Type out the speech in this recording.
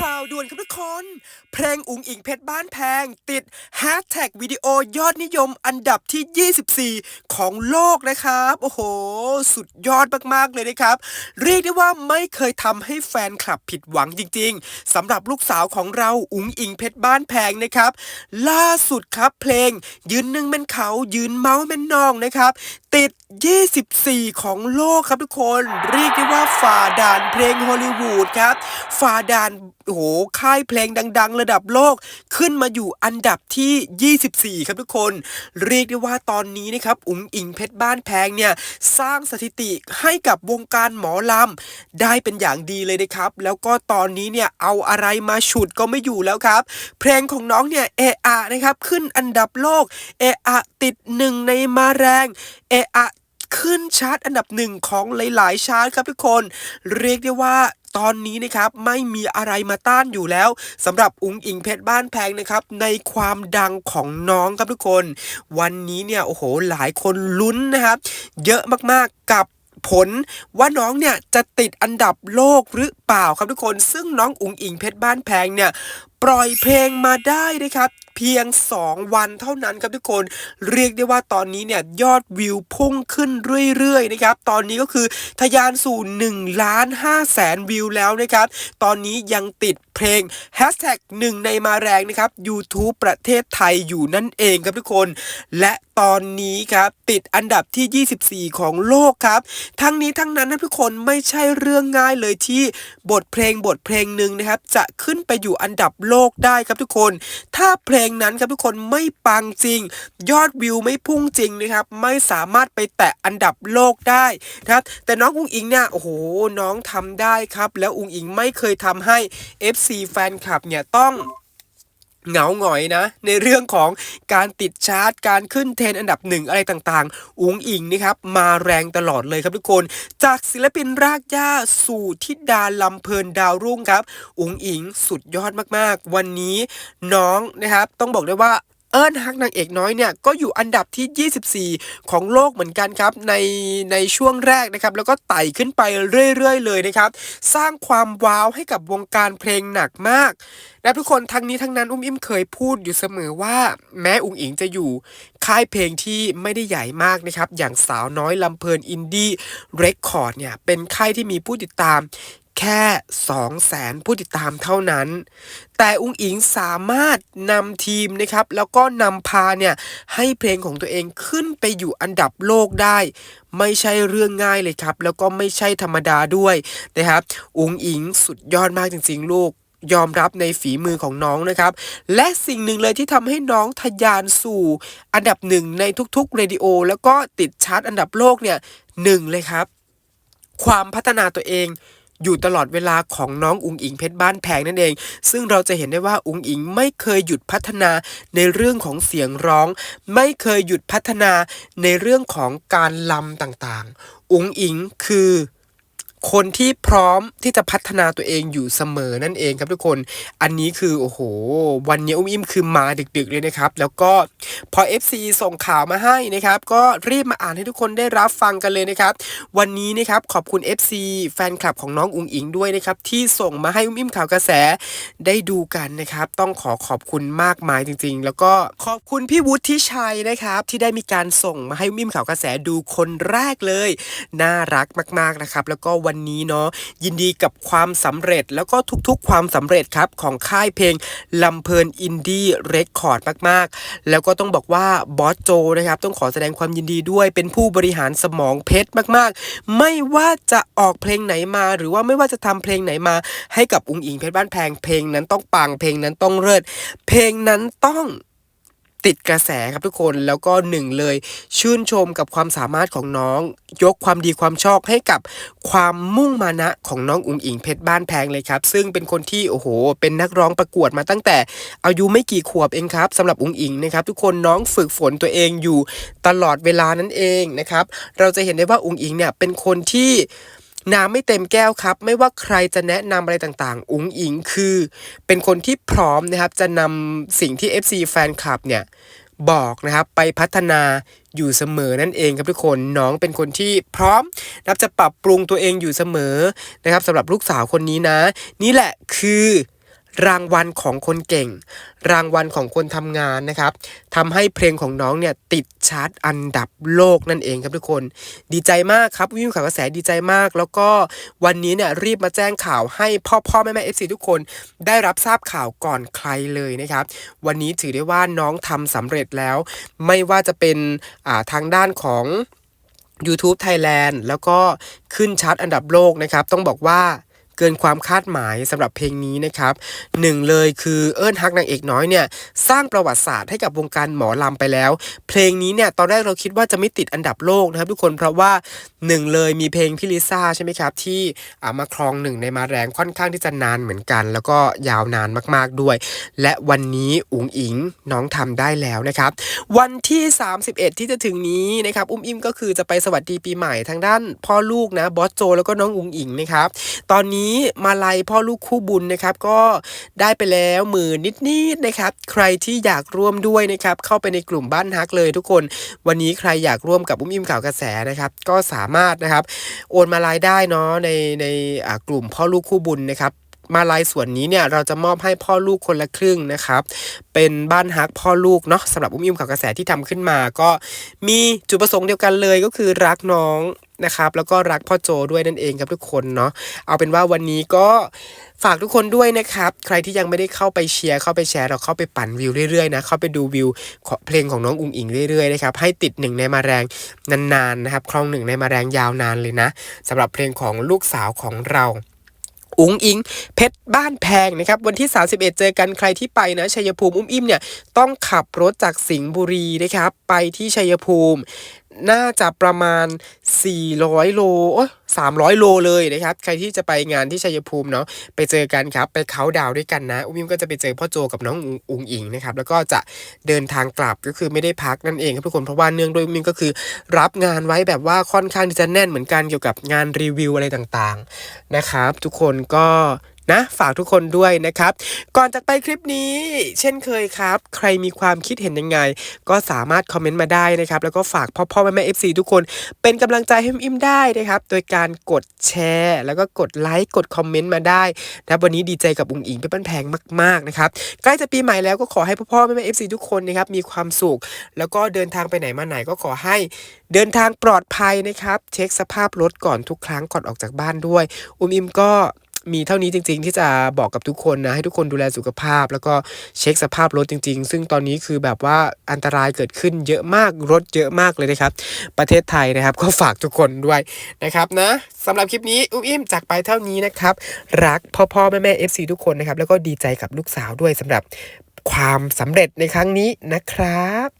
ข่าวด่วนครับทุกคน เพลงอุ๋งอิงเพชรบ้านแพง ติดแฮชแท็กวิดีโอยอดนิยมอันดับที่ 24 ของโลกนะครับ โอ้โห สุดยอดมากๆเลยนะครับ เรียกได้ว่าไม่เคยทำให้แฟนคลับผิดหวังจริง ๆสำหรับลูกสาวของเราอุ๋งอิงเพชรบ้านแพงนะครับ ล่าสุดครับเพลงยืนหนึ่งเป็นเขายืนเมาส์เป็นนองนะครับติด 24 ของโลกครับทุกคน เรียกได้ว่าฝ่าด่านเพลงฮอลลีวูดครับ ฝ่าด่านโหค่ายเพลงดัง ๆ ระดับโลกขึ้นมาอยู่อันดับที่ 24 ครับทุกคน เรียกได้ว่าตอนนี้นะครับอุ๋งอิงเพชรบ้านแพงเนี่ย สร้างสถิติให้กับวงการหมอลำ ได้เป็นอย่างดีเลยนะครับ แล้วก็ตอนนี้เนี่ยเอาอะไรมาฉุดก็ไม่อยู่แล้วครับ เพลงของน้องเนี่ยเออะนะครับขึ้นอันดับโลกเออะติดหนึ่งในมาแรงเออะขึ้นชาร์ตอันดับหนึ่งของหลายๆ ชาร์ตครับทุกคน เรียกได้ว่าตอนนี้นะครับไม่มีอะไรมาต้านอยู่แล้วสำหรับอุ๋งอิงเพชรบ้านแพงนะครับในความดังของน้องครับทุกคน วันนี้เนี่ยโอ้โหหลายคนลุ้นนะครับ เยอะมากๆกับผลว่าน้องเนี่ยจะติดอันดับโลกหรือเปล่าครับทุกคน ซึ่งน้องอุ๋งอิงเพชรบ้านแพงเนี่ยปล่อยเพลงมาได้นะครับ พียง 2 วันเท่านั้นครับทุกคนเรียกได้ว่าตอนนี้เนี่ยยอดวิวพุ่งขึ้นเรื่อยๆนะครับตอนนี้ก็คือทะยานสู่1ล้าน5แสนวิวแล้วนะครับตอนนี้ยังติดเพลง Hashtag หนึ่งในมาแรงนะครับ YouTube ประเทศไทยอยู่นั่นเองครับทุกคน และตอนนี้ครับติดอันดับที่ 24 ของโลกครับ ทั้งนี้ทั้งนั้นนะทุกคนไม่ใช่เรื่องง่ายเลยที่บทเพลงบทเพลงหนึ่งนะครับ จะขึ้นไปอยู่อันดับโลกได้ครับทุกคน ถ้าเพลงนั้นครับทุกคนไม่ปังจริง ยอดวิวไม่พุ่งจริงนะครับ ไม่สามารถไปแตะอันดับโลกได้นะครับ แต่น้องอุงอิงเนี่ยโอ้โหน้องทำได้ครับ แล้วอุงอิงไม่เคยทำให้ FC แฟนคลับเนี่ยต้อง เหงาหงอยนะ ในเรื่องของการติดชาร์ตการขึ้นเทรนอันดับหนึ่งอะไรต่างๆ อุ๋งอิงนะครับ มาแรงตลอดเลยครับทุกคน จากศิลปินรากหญ้าสู่ทิดาลำเพลินดาวรุ่งครับ อุ๋งอิงสุดยอดมากๆ วันนี้น้องนะครับ ต้องบอกได้ว่า เอิญฮักนางเอกน้อยเนี่ยก็อยู่อันดับที่ 24 ของโลกเหมือนกันครับในในช่วงแรกนะครับแล้วก็ไต่ขึ้นไปเรื่อยๆ เลยนะครับ สร้างความว้าวให้กับวงการเพลงหนักมากและทุกคนทั้งนี้ทั้งนั้นอุ้มอิ่มเคยพูดอยู่เสมอว่า แม้อุ๋งอิงจะอยู่ค่ายเพลงที่ไม่ได้ใหญ่มากนะครับ อย่างสาวน้อยลำเพลินอินดี้เรคคอร์ดเนี่ยเป็นค่ายที่มีผู้ติดตาม แค่2 0 0แสนผู้ติดตามเท่านั้น แต่อุ้งอิงสามารถนำทีมนะครับ แล้วก็นำพาเนี่ย ให้เพลงของตัวเองขึ้นไปอยู่อันดับโลกได้ ไม่ใช่เรื่องง่ายเลยครับ แล้วก็ไม่ใช่ธรรมดาด้วยนะครับอุ้งอิงสุดยอดมากจริง ๆ ลูกยอมรับในฝีมือของน้องนะครับ และสิ่งหนึ่งเลยที่ทำให้น้องทะยานสู่ อันดับหนึ่งในทุกๆเรดิโอ แล้วก็ติดชาร์ตอันดับโลกเนี่ยหนึ่งเลยครับ ความพัฒนาตัวเอง อยู่ตลอดเวลาของน้องอุงอิงเพชรบ้านแพงนั่นเอง ซึ่งเราจะเห็นได้ว่าอุงอิงไม่เคยหยุดพัฒนาในเรื่องของเสียงร้อง ไม่เคยหยุดพัฒนาในเรื่องของการลำต่างๆ อุงอิงคือ คนที่พร้อมที่จะพัฒนาตัวเองอยู่เสมอนั่นเองครับทุกคน อันนี้คือโอ้โห วันนี้อุ้มอิ่มคือมาดึกๆเลยนะครับ แล้วก็พอ FC ส่งข่าวมาให้นะครับ ก็รีบมาอ่านให้ทุกคนได้รับฟังกันเลยนะครับ วันนี้นะครับขอบคุณ FC แฟนคลับของน้องอุงอิงด้วยนะครับ ที่ส่งมาให้อุ้มอิ่มข่าวกระแสได้ดูกันนะครับ ต้องขอขอบคุณมากมายจริง ๆ แล้วก็ขอบคุณพี่วุฒิชัยนะครับ ที่ได้มีการส่งมาให้อุ้มอิ่มข่าวกระแสดูคนแรกเลย น่ารักมากๆนะครับ แล้วก็วันันนี้เนาะยินดีกับความสำเร็จแล้วก็ทุกๆ ความสำเร็จครับของค่ายเพลงลำเพลินอินดี้เรคคอร์ดมากๆ แล้วก็ต้องบอกว่าบอสโจนะครับต้องขอแสดงความยินดีด้วยเป็นผู้บริหารสมองเพชรมากๆ ไม่ว่าจะออกเพลงไหนมา หรือว่าไม่ว่าจะทำเพลงไหนมา ให้กับอุงอิงเพชรบ้านแพงเพลงนั้นต้องปังเพลงนั้นต้องเลิศเพลงนั้นต้อง ติดกระแสครับทุกคนแล้วก็หนึ่งเลย ชื่นชมกับความสามารถของน้อง ยกความดีความชอบให้กับความมุ่งมานะของน้องอุ๋งอิงเพชรบ้านแพงเลยครับ ซึ่งเป็นคนที่โอ้โห เป็นนักร้องประกวดมาตั้งแต่ อายุไม่กี่ขวบเองครับสำหรับอุ๋งอิงนะครับ ทุกคนน้องฝึกฝนตัวเองอยู่ตลอดเวลานั่นเองนะครับ เราจะเห็นได้ว่าอุ๋งอิงเนี่ยเป็นคนที่ น้ำไม่เต็มแก้วครับ ไม่ว่าใครจะแนะนำอะไรต่างๆ อุ๋งอิงคือ เป็นคนที่พร้อมนะครับ จะนำสิ่งที่ FC แฟนคลับเนี่ยบอกนะครับไปพัฒนาอยู่เสมอนั่นเองครับทุกคนน้องเป็นคนที่พร้อมนับจะปรับปรุงตัวเองอยู่เสมอนะครับสำหรับลูกสาวคนนี้นะ นี่แหละคือ รางวัลของคนเก่ง รางวัลของคนทำงานนะครับทำให้เพลงของน้องเนี่ยติดชาร์ตอันดับโลกนั่นเองครับทุกคน ดีใจมากครับวิวข่าวกระแสดีใจมาก แล้วก็วันนี้เนี่ยรีบมาแจ้งข่าวให้พ่อพ่อแม่แม่เอฟซีทุกคนได้รับทราบข่าวก่อนใครเลยนะครับ วันนี้ถือได้ว่าน้องทำสำเร็จแล้ว ไม่ว่าจะเป็นอ่าทางด้านของ YouTube Thailand แล้วก็ขึ้นชาร์ตอันดับโลกนะครับ ต้องบอกว่า เกินความคาดหมายสำหรับเพลงนี้นะครับหนึ่งเลยคือเอิญฮักนางเอกน้อยเนี่ยสร้างประวัติศาสตร์ให้กับวงการหมอลำไปแล้ว เพลงนี้เนี่ยตอนแรกเราคิดว่าจะไม่ติดอันดับโลกนะครับทุกคนเพราะว่าหนึ่งเลยมีเพลงพี่ลิซ่าใช่ไหมครับที่ามาครองหนึ่งในมาแรงค่อนข้างที่จะนานเหมือนกัน แล้วก็ยาวนานมากๆด้วย และวันนี้อุ๋งอิงน้องทำได้แล้วนะครับวันที่ 31 ที่จะถึงนี้นะครับอุ้มอิมก็คือจะไปสวัสดีปีใหม่ทางด้านพ่อลูกนะบอสโจแล้วก็น้องอุ๋งอิงนะครับตอนนี้มาลัยพ่อลูกคู่บุญนะครับ ก็ได้ไปแล้วหมื่นนิดๆนะครับ ใครที่อยากร่วมด้วยนะครับ เข้าไปในกลุ่มบ้านฮักเลยทุกคน วันนี้ใครอยากร่วมกับอุ้มอิมข่าวกระแสนะครับ ก็สามารถนะครับ โอนมาลายได้เนาะในในกลุ่มพ่อลูกคู่บุญนะครับมาลายส่วนนี้เนี่ยเราจะมอบให้พ่อลูกคนละครึ่งนะครับ เป็นบ้านฮักพ่อลูกเนาะสำหรับอุ้มอิ่มข่าวกระแสที่ทำขึ้นมา ก็มีจุดประสงค์เดียวกันเลยก็คือรักน้อง นะครับแล้วก็รักพ่อโจด้วยนั่นเองครับทุกคนเนาะเอาเป็นว่าวันนี้ก็ฝากทุกคนด้วยนะครับ ใครที่ยังไม่ได้เข้าไปเชียร์เข้าไปแชร์เราเข้าไปปั่นวิวเรื่อยๆนะเข้าไปดูวิวเพลงของน้องอุ๋งอิงเรื่อยๆนะครับให้ติดหนึ่งในมาแรงนานๆนะครับครองหนึ่งในมาแรงยาวนานเลยนะสำหรับเพลงของลูกสาวของเราอุ๋งอิง เพชรบ้านแพงนะครับ วันที่ 31 เจอกันใครที่ไปนะชัยภูมิอุ้มอิ่มเนี่ยต้องขับรถจากสิงห์บุรีนะครับ ไปที่ชัยภูมิ น่าจะประมาณ 400 โลโอ้ย300 โลเลยนะครับ ใครที่จะไปงานที่ชัยภูมิเนาะไปเจอกันครับ ไปเขาดาวด้วยกันนะ อุ้มอิ่มก็จะไปเจอพ่อโจกับน้องอุงอิงนะครับ แล้วก็จะเดินทางกลับก็คือไม่ได้พักนั่นเองครับทุกคนเพราะว่าเนื่องด้วยอุ้มอิ่มก็คือ รับงานไว้แบบว่าค่อนข้างที่จะแน่นเหมือนกันเกี่ยวกับงานรีวิวอะไรต่างๆนะครับ ทุกคนก็ นะ ฝากทุกคนด้วยนะครับ ก่อนจากไปคลิปนี้ เช่นเคยครับ ใครมีความคิดเห็นยังไง ก็สามารถคอมเมนต์มาได้นะครับ แล้วก็ฝากพ่อพ่อแม่แม่เอฟซีทุกคนเป็นกำลังใจให้อิ่มได้นะครับ โดยการกดแชร์ แล้วก็กดไลค์กดคอมเมนต์มาได้นะวันนี้ดีใจกับอุ๋งอิงเป็นบ้านแพงมากๆนะครับใกล้จะปีใหม่แล้วก็ขอให้พ่อพ่อแม่แม่เอฟซีทุกคนนะครับมีความสุข แล้วก็เดินทางไปไหนมาไหนก็ขอให้เดินทางปลอดภัยนะครับ เช็คสภาพรถก่อนทุกครั้งก่อนออกจากบ้านด้วย อุ้มอิมก็ มีเท่านี้จริง ๆ ที่จะบอกกับทุกคนนะ ให้ทุกคนดูแลสุขภาพ แล้วก็เช็คสภาพรถจริง ๆ ซึ่งตอนนี้คือแบบว่าอันตรายเกิดขึ้นเยอะมากรถเยอะมากเลยนะครับ ประเทศไทยนะครับ ก็ฝากทุกคนด้วยนะครับนะสำหรับคลิปนี้อุ้มอิ่มจากไปเท่านี้นะครับ รักพ่อพ่อแม่แม่เอฟซีทุกคนนะครับ แล้วก็ดีใจกับลูกสาวด้วยสำหรับความสำเร็จในครั้งนี้นะครับ